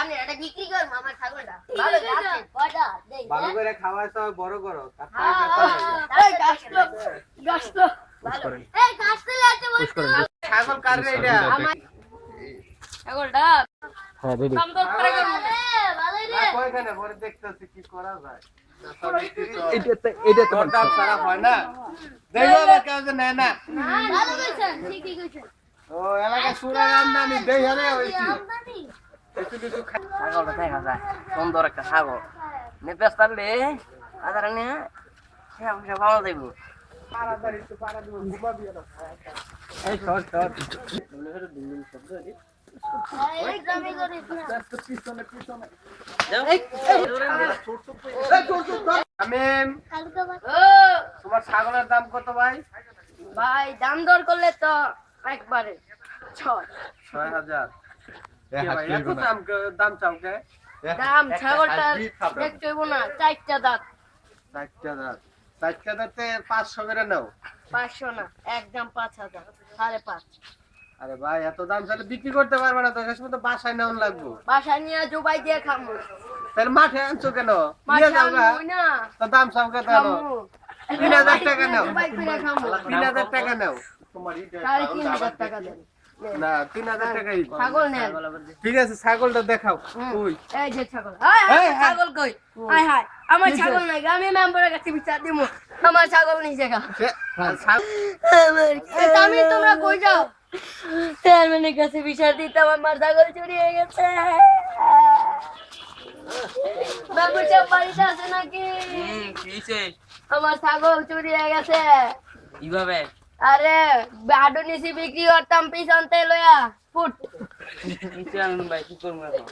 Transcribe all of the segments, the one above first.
সামনে এটা বিক্রি কর আমার ছাগলটা ভালো আছে কয়টা দেই ভালো করে খাওয়াই সব বড় করো হ্যাঁ। এই ভালো এই লাগতে বলছো ছাগল কার রে এটা ছাগলটা হ্যাঁ রেডি কাম করে ভালো রে রাখো পরে দেখতেছি কি করা যায় হয় ও এলাকা সুরার আমদানি দেই হারে হইছি কিছু ছাগলটা দেখা যায়। সুন্দর একটা ছাগল। নেপেস পারলে আধার নিয়ে হ্যাঁ ভালো দেখব এই শর্ট শর্ট তোমার ছাগলের দাম কত ভাই? ভাই দাম দর করলে তো একবারে ছয়। ছয় হাজার। দাম চাও কে? দাম ছাগলটা দেখতে না চারটা দাঁত। চারটা দাঁত। চারটা দাঁতে পাঁচশো করে নাও। পাঁচশো না একদম পাঁচ হাজার সাড়ে পাঁচ। আরে ভাই এত দাম চাইলে বিক্রি করতে পারবে না তো সে সময় তো বাসায় নেওয়ান লাগবো। বাসা নিয়ে জুবাই দিয়ে খামু। তাহলে মাঠে আনছো কেন? মাঠে আনব না। তো দাম চাও কে কেন তিন হাজার টাকা নাও। তিন হাজার টাকা নাও। সাড়ে তিন হাজার টাকা দেন না তিন হাজার টাকাই। ছাগল নেন। ঠিক আছে ছাগলটা দেখাও। ওই। এই যে ছাগল। হাই হাই এই, ছাগল কই? হাই হাই আমার ছাগল নাই আমি মেম্বারের কাছে বিচার দিমু। আমার ছাগল আমি তোমরা কই যাও? চেয়ারম্যানের কাছে বিচার দিতাম আমার ছাগল চুরি হয়ে গেছে। বাড়িতে আছে নাকি? হুম, আমার ছাগল চুরি হয়ে গেছে। কীভাবে? আরে বাডু নিছি বিক্রি করতাম পিছনতে লয়া ফুট। কিছু ভাই কি করব এখন?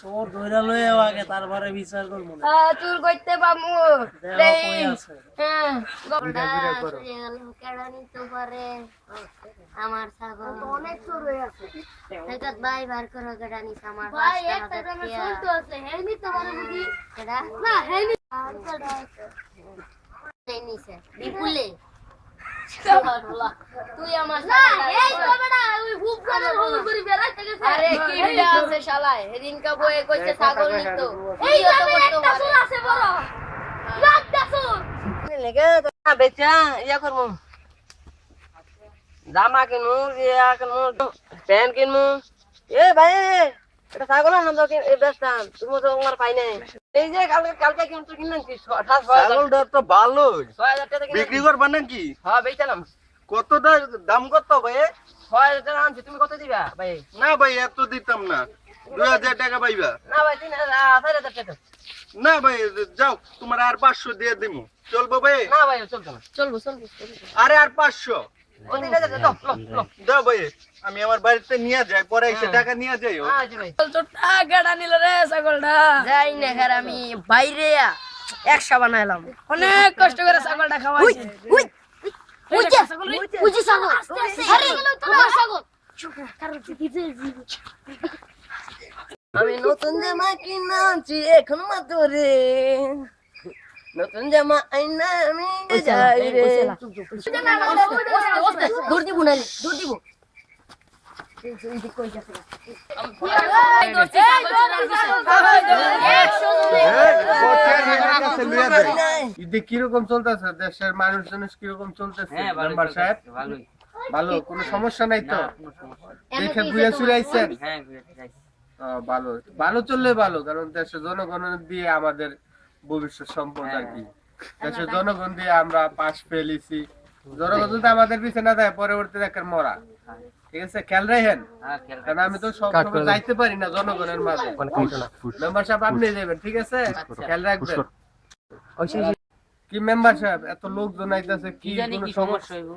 চোর ধইরা লয়ে আগে তারপরে বিচার করব না। আহ, চুর করতে পামু। আছে? হ্যাঁ বিড়া বিড়া করো। কেডা পারে? আমার ছাগল। অনেক চোর হয়ে আছে। এটা ভাই বার করো কেডা নিছে? আমার ভাই একটা চলতে আছে হেই নিতে পারে বুঝি? কেডা? না নি আর কেডা হেই নিছে বিপুলে। তুই আমার না এই তো বেটা ওই হুপ করে হলু করে বেড়াইতে গেছে না জামা কিনবো প্যান্ট কিনবো এ ভাই এটা ছাগল না তো কি বেচতাম তুমি তো আমার পাই নাই। এই যে কালকে কালকে কিন্তু কিনলাম কি? ছাগলটা তো ভালো। বিক্রি করবা নাকি? হ্যাঁ বেচালাম। কতটা দাম কত ভাই? ছয় হাজার আনছি তুমি কত দিবা ভাই? না ভাই এত দিতাম না। দুই হাজার টাকা পাইবা। না ভাই তিন হাজার হাজার টাকা। না ভাই যাও তোমার আর পাঁচশো দিয়ে দিমু। চলবো ভাই? না ভাই না। চলবো চলবো। আরে আর পাঁচশো। দাও ভাই। আমি আমার বাড়িতে নিয়ে যাই পরে এসে হ্যাঁ। টাকা নিয়ে যাই আচ্ছা ভাই। যাই না ঘর আমি বাইরে আ, একশো বানাইলাম। অনেক কষ্ট করে ছাগলটা খাওয়াইছি উইচে উইচে ছাগল আরে তোমার ছাগল। আমি নতুন জামা কিনাছি এখন মাত্র রে নতুন জামা আইনা আমি যাই রে। দূর দিব না দূর দিব। ঈদে কীরকম চলতেছে? দেশের মানুষ জনের কীরকম চলতেছে? হ্যাঁ, মেম্বার সাহেব? ভালো? কোনো সমস্যা নাই তো। দেখে ঘুরে আইছেন? হ্যাঁ ঘুরে। আহ, ভালো। ভালো চললে ভালো কারণ দেশের জনগণ দিয়ে আমাদের ভবিষ্যৎ সম্পদ আর কি। দেশের জনগণ দিয়ে আমরা পাশ পেয়েছি জনগণ যদি আমাদের পিছনে না দেয় পরবর্তীতে একটা মরা। ঠিক আছে খেয়াল রাখেন। হ্যাঁ, কারণ আমি তো সব সময় যাইতে পারি না জনগণের মাঝে। মেম্বার সাহেব আপনি যাবেন ঠিক আছে? খেয়াল রাখবেন। কি মেম্বার সাহেব? এত লোকজন আইতাছে কি কি কোনো সমস্যা? সমস্যা হইব?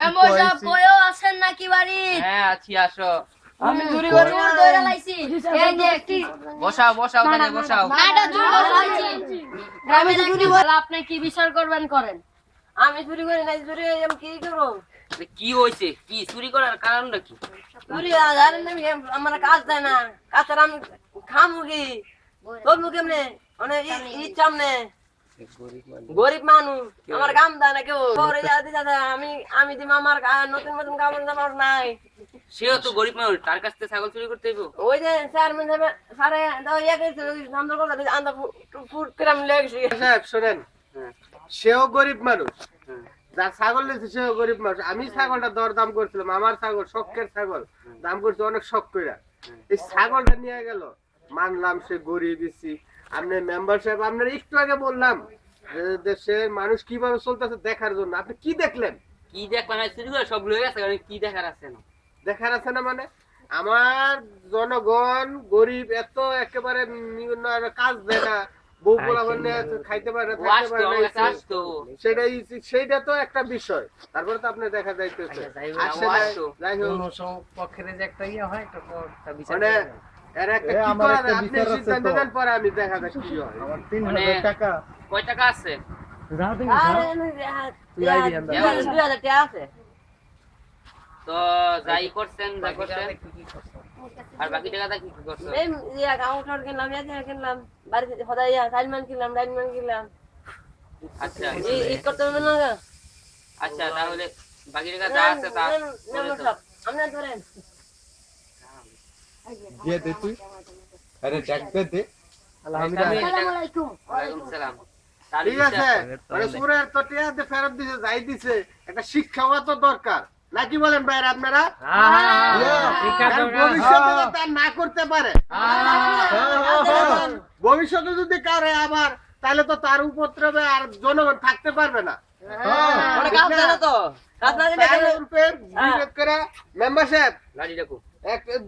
মেম্বার সাহেব কইছি। আছেন নাকি বাড়ি? হ্যাঁ আছি আসো। আমি চুরি করে চোর লাইছি। এই যে কি বসাও বসাও তাহলে বসাও। নাটা চুরি করে লাইছি। আমি চুরি করে আপনি কি বিচার করবেন করেন? আমি চুরি করি নাই চুরি আমি কি করব? কি হয়েছে কি চুরি করার কারণটা কি? চুরি আমার কাজ দেয় না। কাজ আমি খামু কি? করব কেমনে? মানে গরিব মানুষ। আমার কাম দেয় না কেউ। পরে যাতে দাদা আমি আমি দিম আমার নতুন নতুন কাপড় জামার নাই সেও তো গরিব মানুষ তার কাছ থেকে ছাগল চুরি করতে হইব। ওই যে স্যার মানে স্যারে দাও ইয়ে কথা আন্দা ফুট করে আমি লেগেছি সাহেব শোনেন। সেও গরিব মানুষ। যার ছাগল নিয়েছে সেও গরিব মানুষ। আমি ছাগলটা দর দাম করছিলাম আমার ছাগল শখের ছাগল। দাম করছে অনেক শখ কইরা। এই ছাগলটা নিয়ে গেল। মানলাম সে গরিব ইসি। আপনি মেম্বার সাহেব আপনার একটু আগে বললাম দেশের মানুষ কীভাবে চলতেছে দেখার জন্য। আপনি কি দেখলেন? কি দেখলাম? চুরি করে সব লয়ে গেছে কারণ কি দেখার আছে না? দেখার আছে না মানে? আমার জনগণ গরিব এত একেবারে কাজ দেয় না বউ খাইতে পারে সেটাই সেইটা তো একটা বিষয়। তারপরে তো আপনি দেখা যাইতেছে। আচ্ছা, পক্ষের যে একটা ইয়ে হয় একটা বিচার মানে এর একটা কি? আপনি সিদ্ধান্ত পরে আমি দেখা যাক কি হয়। মানে কয় টাকা আছে? টাকা তো যাই করছেন যা? আর বাকি টাকাটা কি কি এই ইয়া কাউন্টার কিনলাম ইয়া কিনলাম বাড়িতে সদাই ইয়া সাইলমান কিনলাম ডাইনমান কিনলাম। আচ্ছা। এই এই করতে হবে না আচ্ছা তাহলে বাকি টাকা যা আছে তা নেন, করে নেন দাও। সব। আপনারা ধরেন। দিয়ে দে তুই। আরে ডাক দে দে। আলাইকুম সালাম। ঠিক আছে। মানে সুরের তো টিয়াতে ফেরত দিছে যাই দিছে। একটা শিক্ষাও তো দরকার। নাকি বলেন ভাইরা আপনারা হ্যাঁ, ভবিষ্যতে যাতে না করতে পারে ভবিষ্যতে যদি কারে আবার তাহলে তো তার উপদ্রবে আর জনগণ থাকতে পারবে না মেম্বার সাহেব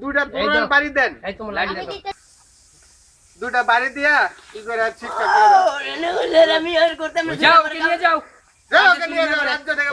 দুইটা বাড়ি দেন বাড়ি দিয়া কি করে আর করে দাও আমি আর যাও নিয়ে যাও যাও নিয়ে যাও রাজ্য থেকে